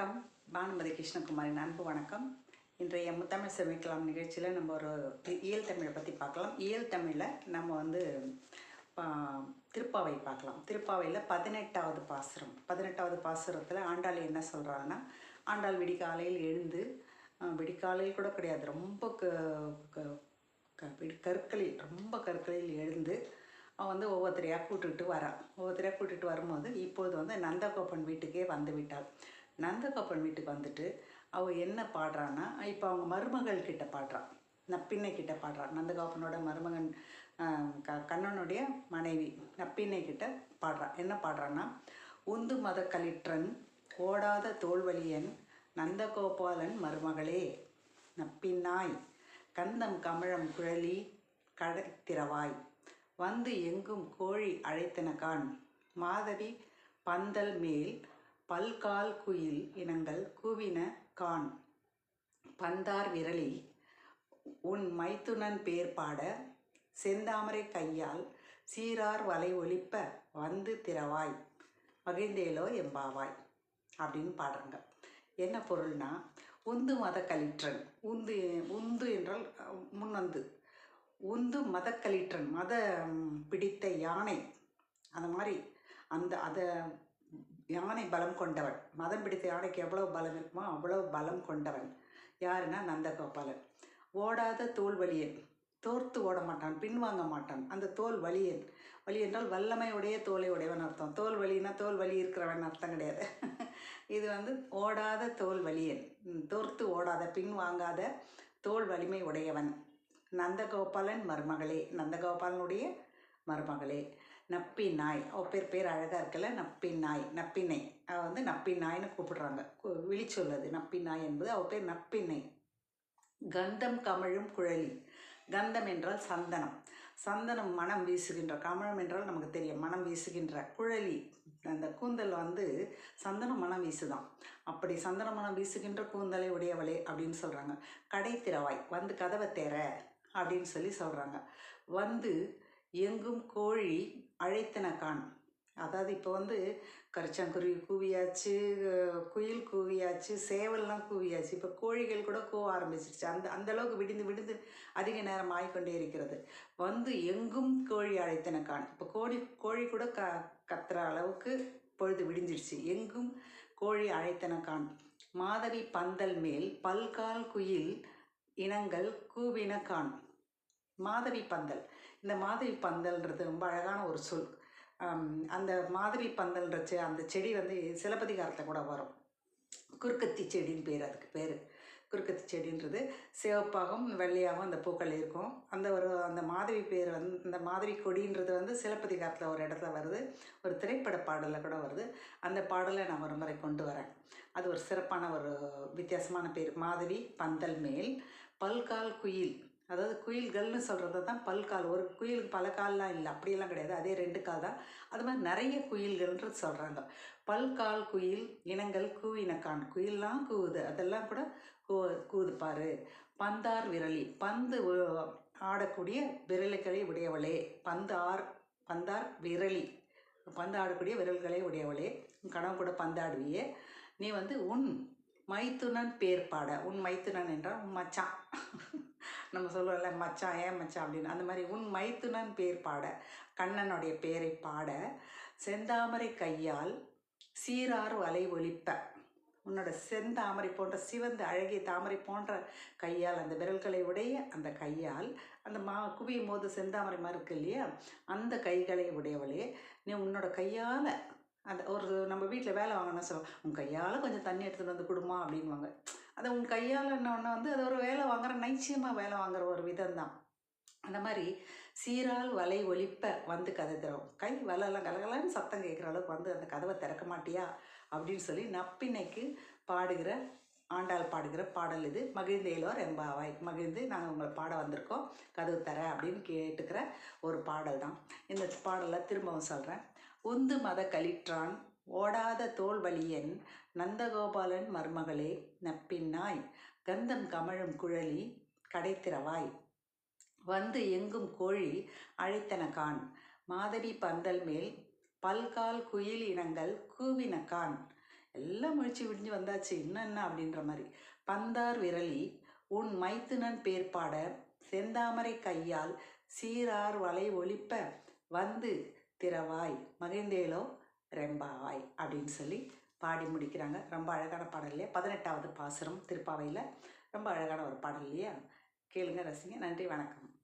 வணக்கம். பானுமதி கிருஷ்ணகுமாரின் அன்பு வணக்கம். இன்றைய முத்தமிழ் சமைக்கலாம் நிகழ்ச்சியில் நம்ம ஒரு இயல் தமிழை பற்றி பார்க்கலாம். இயல் தமிழில் நம்ம வந்து பா திருப்பாவை பார்க்கலாம். திருப்பாவையில் பதினெட்டாவது பாசுரம். பதினெட்டாவது பாசுரத்தில் ஆண்டாள் என்ன சொல்கிறாங்கன்னா ஆண்டாள் விடிகாலையில் எழுந்து விடிக்காலையில் விடிகாலையில் கூட கிடையாது. ரொம்ப க க- க- கற்களில் ரொம்ப கற்களில் எழுந்து அவன் வந்து ஒவ்வொருத்தரையாக கூட்டுட்டு வரான் ஒவ்வொருத்தரையாக கூட்டுகிட்டு வரும்போது இப்போது வந்து நந்தகோப்பன் வீட்டுக்கே வந்து விட்டாள். நந்தகோப்பன் வீட்டுக்கு வந்துட்டு அவள் என்ன பாடுறான்னா இப்போ அவங்க மருமகள் கிட்ட பாடுறான் நப்பின்னை கிட்ட பாடுறான் நந்தகாப்பனோட மருமகன் க கண்ணனுடைய மனைவி நப்பின்னை கிட்ட பாடுறான் என்ன பாடுறான்னா உந்து மத கலிற்றன் ஓடாத தோல்வலியன் நந்தகோபாலன் மருமகளே நப்பின்னாய் கந்தம் கமழம் குழலி கடத்திரவாய் வந்து எங்கும் கோழி அழைத்தனகான் மாதவி பந்தல் மேல் பல்கால் குயில் இனங்கள் கூவின கான். பந்தார் விரலி உன் மைத்துனன் பேர் பாட செந்தாமரை கையால் சீரார் வலை ஒழிப்ப வந்து திறவாய். மகிழ்ந்தேலோ எம்பாவாய். அப்படின்னு பாடுறாங்க. என்ன பொருள்னா உந்து மத கலிற்றன். உந்து உந்து என்றால் முன்னந்து. உந்து மத கலிற்றன் மத பிடித்த யானை. அந்த மாதிரி அந்த அதை யானை பலம் கொண்டவன். மதம் பிடித்த யானைக்கு எவ்வளோ பலம் இருக்குமோ அவ்வளோ பலம் கொண்டவன். யாருன்னா நந்தகோபாலன். ஓடாத தோல் வலியன். தோர்த்து ஓட மாட்டான் பின்வாங்க மாட்டான். அந்த தோல் வலியன். வலி என்றால் வல்லமை உடைய தோலை உடையவன் அர்த்தம். தோல் வலின்னா தோல் வலி இருக்கிறவன் அர்த்தம் கிடையாது. இது வந்து ஓடாத தோல் வலியன். தோர்த்து ஓடாத பின்வாங்காத தோல் வலிமை உடையவன். நந்தகோபாலன் மருமகளே. நந்தகோபாலனுடைய மருமகளே. நப்பி நாய். அவ பேர் பேர் அழகாக இருக்கல நப்பி நாய். நப்பினை அவள் வந்து நப்பி நாய்னு கூப்பிடுறாங்க. கு- விழிச்சொல்லது. நப்பி நாய் என்பது அவள் பேர் நப்பினை கந்தம் கமழும் குழலி. கந்தம் என்றால் சந்தனம். சந்தனம் மனம் வீசுகின்ற. கமழம் என்றால் நமக்கு தெரியும். மனம் வீசுகின்ற. குழலி. அந்த கூந்தல் வந்து சந்தனம் மனம் வீசுதான். அப்படி சந்தன மனம் வீசுகின்ற கூந்தலை உடையவளே அப்படின்னு சொல்கிறாங்க கடை திறவாய் வந்து கதவை தேர அப்படின்னு சொல்லி சொல்கிறாங்க வந்து எங்கும் கோழி அழைத்தன கான் அதாவது இப்போ வந்து கரிச்சாங்குருவி கூவியாச்சு குயில் கூவியாச்சு சேவல்லாம் கூவியாச்சு. இப்போ கோழிகள் கூட கூவ ஆரம்பிச்சிருச்சு. அந்த அந்தளவுக்கு விடிந்து விடிந்து அதிக நேரம் ஆகிக்கொண்டே இருக்கிறது. வந்து எங்கும் கோழி அழைத்தன கான் இப்போ கோழி கோழி கூட க கத்துற அளவுக்கு பொழுது விடிஞ்சிருச்சு. எங்கும் கோழி அழைத்தன கான் மாதவி பந்தல் மேல் பல்கால் குயில் இனங்கள் கூவின கான் மாதவி பந்தல். இந்த மாதவி பந்தல்ன்றது ரொம்ப அழகான ஒரு சொல். அந்த மாதவி பந்தல்ன்ற செ- அந்த செடி வந்து சிலப்பதிகாரத்தில் கூட வரும். குறுக்கத்தி செடின்னு பேர் அதுக்கு பேர். குறுக்கத்தி செடின்றது சிவப்பாகவும் வெள்ளையாகவும் அந்த பூக்கள் இருக்கும். அந்த ஒரு அந்த மாதவி பேர் வந்து இந்த மாதவி கொடின்றது வந்து சிலப்பதிகாரத்தில் ஒரு இடத்துல வருது. ஒரு திரைப்பட பாடலில் கூட வருது. அந்த பாடலை நான் ஒரு முறை கொண்டு வரேன். அது ஒரு சிறப்பான ஒரு வித்தியாசமான பேர். மாதவி பந்தல் மேல் பல்கால் குயில். அதாவது குயில்கள்னு சொல்கிறது தான் பல்கால் ஒரு குயிலுக்கு பல கால்லாம் இல்லை. அப்படியெல்லாம் கிடையாது. அதே ரெண்டு கால் தான். அது மாதிரி நிறைய குயில்கள்ன்றது சொல்கிறாங்க பல்கால் குயில் இனங்கள் கூவினக்கான் குயில்லாம் கூவுது. அதெல்லாம் கூட கூ கூது பாரு. பந்தார் விரலி. பந்து ஆடக்கூடிய விரலைகளை உடையவளே. பந்து ஆர் பந்தார் விரலி. பந்து ஆடக்கூடிய விரல்களை உடையவளே. உன் கணவன் கூட பந்தாடுவியே. நீ வந்து உன் மைத்துனன் பேர் பாட. உன் மைத்துனன் என்றால் உன் மச்சான் நம்ம சொல்லுவோம்ல மச்சான் ஏன் மச்சான் அப்படின்னு. அந்த மாதிரி உன் மைத்துனன் பேர் பாட. கண்ணனுடைய பேரை பாட. செந்தாமரை கையால் சீரார் வலை ஒழிப்ப உன்னோட செந்தாமரை போன்ற சிவந்த அழகிய தாமரை போன்ற கையால் அந்த விரல்களை உடைய அந்த கையால் அந்த மா குவியும் போது செந்தாமரை மாதிரி இருக்கு இல்லையா? அந்த கைகளை உடையவளே. நீ உன்னோட கையால் அந்த ஒரு நம்ம வீட்டில் வேலை வாங்கினா சொல்லுவோம் உன் கையால் கொஞ்சம் தண்ணி எடுத்துகிட்டு வந்து கொடுமா அப்படின்வாங்க அதை உன் கையால் என்ன வந்து அது ஒரு வேலை வாங்குற நைச்சியமாக வேலை வாங்குற ஒரு விதம் தான் அந்த மாதிரி சீரால் வலை ஒழிப்ப வந்து கதை திறவும் கை வலைலாம் கலகலன்னு சத்தம் கேட்குற அளவுக்கு வந்து அந்த கதவை திறக்க மாட்டியா? அப்படின்னு சொல்லி நப்பினைக்கு பாடுகிற ஆண்டாள் பாடுகிற பாடல் இது. மகிழ்ந்தேலோர் எம்பாவாய். மகிழ்ந்து நாங்கள் உங்களை பாட வந்திருக்கோம். கதவு தர அப்படின்னு கேட்டுக்கிற ஒரு பாடல் தான் இந்த பாடலை திரும்பவும் சொல்கிறேன் உந்து மத கழிற்றான் ஓடாத தோல்வலியென் நந்தகோபாலன் மருமகளே நப்பின்னாய் கந்தம் கமழும் குழலி கடைத்திறவாய். வந்து எங்கும் கோழி அழைத்தன கான் மாதவி பந்தல் மேல் பல்கால் குயில் இனங்கள் கூவின கான். எல்லாம் முழிச்சு விடிஞ்சு வந்தாச்சு இன்னும் என்ன அப்படின்ற மாதிரி. பந்தார் விரலி உன் மைத்துனன் பேர்பாட செந்தாமரை கையால் சீரார் வலை ஒழிப்ப வந்து திறவாய் மகிழ்ந்தேலோ ரெம்பாவாய் அப்படின்னு சொல்லி பாடி முடிக்கிறாங்க. ரொம்ப அழகான பாடல் இல்லையா? பதினெட்டாவது பாசுரம் திருப்பாவையில். ரொம்ப அழகான ஒரு பாடல் இல்லையா? கேளுங்க ரசிங்க நன்றி வணக்கம்.